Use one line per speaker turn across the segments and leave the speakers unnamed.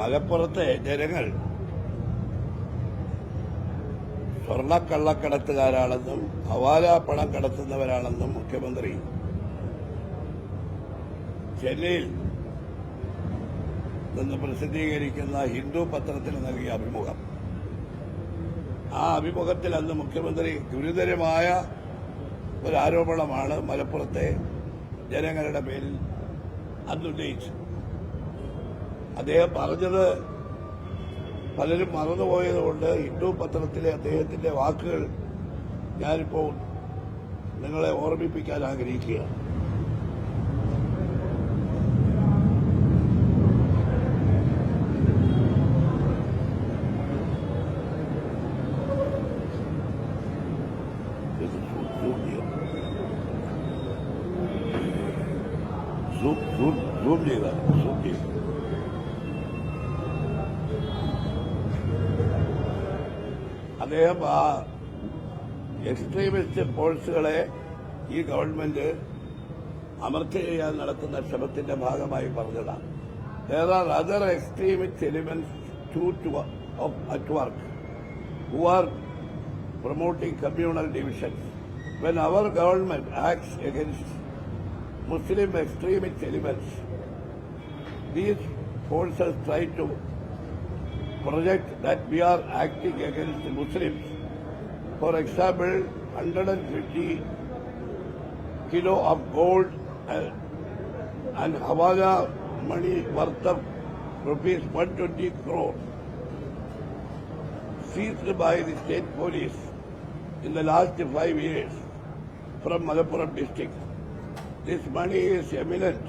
മലപ്പുറത്തെ ജനങ്ങൾ സ്വർണക്കള്ളക്കടത്തുകാരാണെന്നും ഹവാല പണം കടത്തുന്നവരാണെന്നും മുഖ്യമന്ത്രി ചെന്നൈയിൽ നിന്ന് പ്രസിദ്ധീകരിക്കുന്ന ഹിന്ദു പത്രത്തിന് നൽകിയ അഭിമുഖം. ആ അഭിമുഖത്തിൽ അന്ന് മുഖ്യമന്ത്രി ഗുരുതരമായ ഒരു ആരോപണമാണ് മലപ്പുറത്തെ ജനങ്ങളുടെ പേരിൽ അന്ന് ഉന്നയിച്ചത് അദ്ദേഹം പറഞ്ഞത് പലരും മറന്നുപോയതുകൊണ്ട് ഹിന്ദു പത്രത്തിലെ അദ്ദേഹത്തിന്റെ വാക്കുകൾ ഞാനിപ്പോൾ നിങ്ങളെ ഓർമ്മിപ്പിക്കാൻ ആഗ്രഹിക്കുക zoom zoom zoom ചെയ്താൽ zoom അദ്ദേഹം ആ എക്സ്ട്രീമിസ്റ്റ് ഫോഴ്സുകളെ ഈ ഗവൺമെന്റ് അമർച്ച ചെയ്യാൻ നടത്തുന്ന ശ്രമത്തിന്റെ ഭാഗമായി പറഞ്ഞതാണ് there are other extremist elements too to, of, at work who are promoting communal divisions. When our government acts against Muslim extremist elements, these forces try to project that we are acting against the Muslims. For example, 150 kilo of gold uh, and, and Hawala money worth of rupees 120 crore seized by the state police in the last five years from Malappuram district. This money is eminent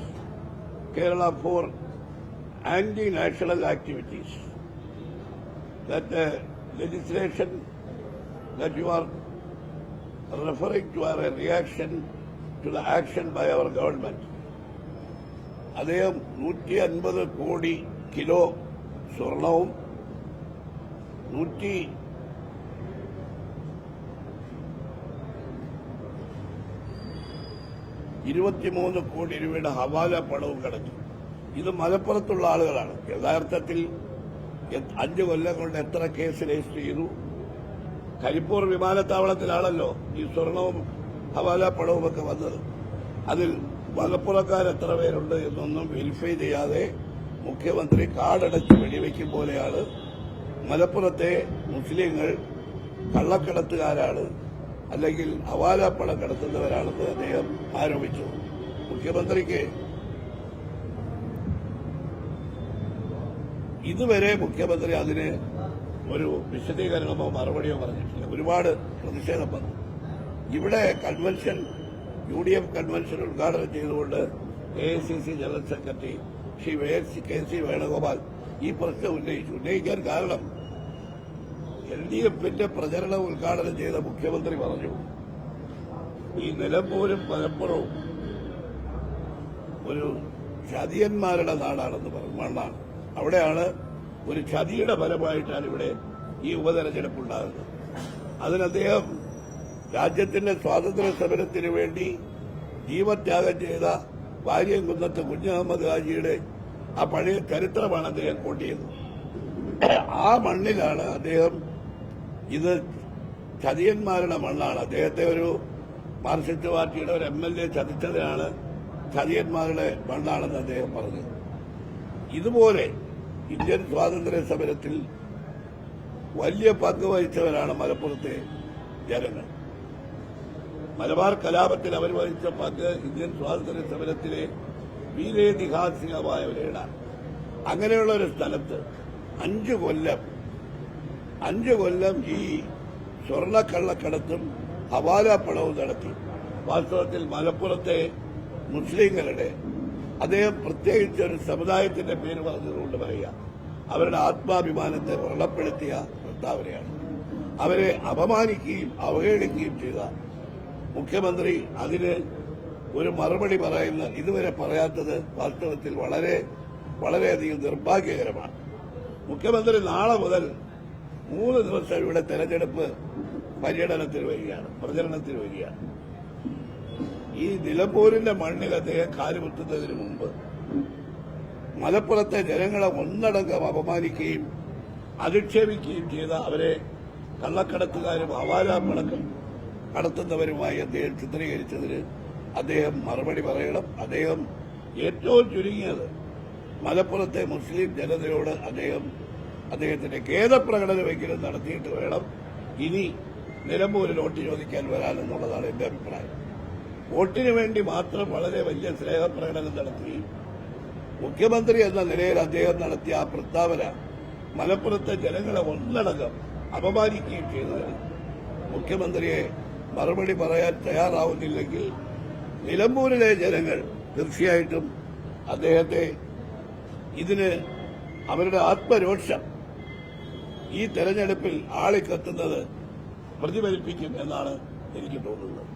Kerala for anti-national activities. That the legislation that you are referring to are a reaction to the action by our government. അദ്ദേഹം നൂറ്റി അൻപത് കോടി kilo സ്വർണവും നൂറ്റി ഇരുപത്തിമൂന്ന് കോടി രൂപയുടെ ഹവാല പണവും കടന്നു ഇത് മലപ്പുറത്തുള്ള ആളുകളാണ് യഥാർത്ഥത്തിൽ അഞ്ച് കൊല്ലം കൊണ്ട് എത്ര കേസ് രജിസ്റ്റർ ചെയ്തു? കരിപ്പൂർ വിമാനത്താവളത്തിലാണല്ലോ ഈ സ്വർണവും ഹവാല പണവും ഒക്കെ വന്നത്. അതിൽ മലപ്പുറക്കാർ എത്ര പേരുണ്ട് എന്നൊന്നും വെരിഫൈ ചെയ്യാതെ മുഖ്യമന്ത്രി കാടടച്ച് വെടിവെക്കും പോലെയാണ്. മലപ്പുറത്തെ മുസ്ലിങ്ങൾ കള്ളക്കടത്തുകാരാണ്. അല്ലെങ്കിൽ ഹവാല പണം കടത്തുന്നവരാണെന്ന് അദ്ദേഹം ആരോപിച്ചു. മുഖ്യമന്ത്രിക്ക് ഇതുവരെ മുഖ്യമന്ത്രി അതിന് ഒരു വിശദീകരണമോ മറുപടിയോ പറഞ്ഞിട്ടില്ല. ഒരുപാട് പ്രതിഷേധം വന്നു. ഇവിടെ convention U D F convention ഉദ്ഘാടനം ചെയ്തുകൊണ്ട് A I C C general secretary Shri K C Venugopal ഈ പ്രശ്നം ഉന്നയിച്ചു. ഉന്നയിക്കാൻ കാരണം എൽ ഡി എഫിന്റെ പ്രചരണം ഉദ്ഘാടനം ചെയ്ത മുഖ്യമന്ത്രി പറഞ്ഞു. ഈ നിലമ്പൂരും മലപ്പുറവും ഒരു ചതിയന്മാരുടെ നാടാണെന്ന് പറഞ്ഞു. മണ്ണാണ്. അവിടെയാണ് ഒരു ചതിയുടെ ഫലമായിട്ടാണ് ഇവിടെ ഈ ഉപതെരഞ്ഞെടുപ്പ് ഉണ്ടാകുന്നത് അതിന് അദ്ദേഹം രാജ്യത്തിന്റെ സ്വാതന്ത്ര്യ സമരത്തിന് വേണ്ടി ജീവത്യാഗം ചെയ്ത വാര്യംകുന്നത്ത് കുഞ്ഞഹമ്മദ് ഹാജിയുടെ ആ പഴയ ചരിത്രമാണ് അദ്ദേഹം കൂട്ടിയത് ആ മണ്ണിലാണ് അദ്ദേഹം ഇത് ചതിയന്മാരുടെ മണ്ണാണ്. അദ്ദേഹത്തെ ഒരു മാർക്സിസ്റ്റ് പാർട്ടിയുടെ ഒരു എം എൽ എ ചതിച്ചതിനാണ് ചതിയന്മാരുടെ മണ്ണാണെന്ന് അദ്ദേഹം പറഞ്ഞു ഇതുപോലെ ഇന്ത്യൻ സ്വാതന്ത്ര്യ സമരത്തിൽ വലിയ പങ്ക് വഹിച്ചവരാണ് മലപ്പുറത്തെ ജനങ്ങൾ. മലബാർ കലാപത്തിൽ അവർ വഹിച്ച പങ്ക് ഇന്ത്യൻ സ്വാതന്ത്ര്യ സമരത്തിലെ വീരേതിഹാസികമായവരേടാണ് അങ്ങനെയുള്ള ഒരു സ്ഥലത്ത് അഞ്ചു കൊല്ലം അഞ്ചു കൊല്ലം ഈ സ്വർണക്കള്ളക്കടത്തും ഹവാല പണവും നടത്തി. വാസ്തവത്തിൽ മലപ്പുറത്തെ മുസ്ലിങ്ങളുടെ അദ്ദേഹം പ്രത്യേകിച്ച് ഒരു സമുദായത്തിന്റെ പേര് പറഞ്ഞതുകൊണ്ട് പറയുക. അവരുടെ ആത്മാഭിമാനത്തെ വ്രണപ്പെടുത്തിയ പ്രസ്താവനയാണ് അവരെ അപമാനിക്കുകയും അവഹേളിക്കുകയും ചെയ്ത മുഖ്യമന്ത്രി അതിന് ഒരു മറുപടി പറയുന്ന ഇതുവരെ പറയാത്തത് വാസ്തവത്തിൽ വളരെ വളരെയധികം നിർഭാഗ്യകരമാണ്. മുഖ്യമന്ത്രി നാളെ മുതൽ മൂന്ന് ദിവസം ഇവിടെ തെരഞ്ഞെടുപ്പ് പര്യടനത്തിന് വരികയാണ് പ്രചരണത്തിന് വരികയാണ്. ഈ നിലമ്പൂരിന്റെ മണ്ണിൽ അദ്ദേഹം കാലുകുത്തുന്നതിന് മുമ്പ് മലപ്പുറത്തെ ജനങ്ങളെ ഒന്നടങ്കം അപമാനിക്കുകയും അധിക്ഷേപിക്കുകയും ചെയ്ത അവരെ കള്ളക്കടത്തുകാരും അവാരാപ്പണക്കം കടത്തുന്നവരുമായി അദ്ദേഹം ചിത്രീകരിച്ചതിന് അദ്ദേഹം മറുപടി പറയണം. അദ്ദേഹം ഏറ്റവും ചുരുങ്ങിയത് മലപ്പുറത്തെ മുസ്ലിം ജനതയോട് അദ്ദേഹം അദ്ദേഹത്തിന്റെ ഖേദപ്രകടനമെങ്കിലും നടത്തിയിട്ട് വേണം. ഇനി നിലമ്പൂരിൽ വോട്ട് ചോദിക്കാൻ വരാനെന്നുള്ളതാണ് എന്റെ അഭിപ്രായം. വോട്ടിന് വേണ്ടി മാത്രം വളരെ വലിയ സ്നേഹപ്രകടനം നടത്തി. മുഖ്യമന്ത്രി എന്ന നിലയിൽ അദ്ദേഹം നടത്തിയ ആ പ്രസ്താവന മലപ്പുറത്തെ ജനങ്ങളെ ഒന്നടങ്കം അപമാനിക്കുകയും ചെയ്തതാണ് മുഖ്യമന്ത്രിയെ മറുപടി പറയാൻ തയ്യാറാവുന്നില്ലെങ്കിൽ നിലമ്പൂരിലെ ജനങ്ങൾ തീർച്ചയായിട്ടും അദ്ദേഹത്തെ ഇതിന് അവരുടെ ആത്മരോഷം ഈ തെരഞ്ഞെടുപ്പിൽ ആളിക്കത്തുന്നത് പ്രതിഫലിപ്പിക്കും എന്നാണ് എനിക്ക് തോന്നുന്നത്.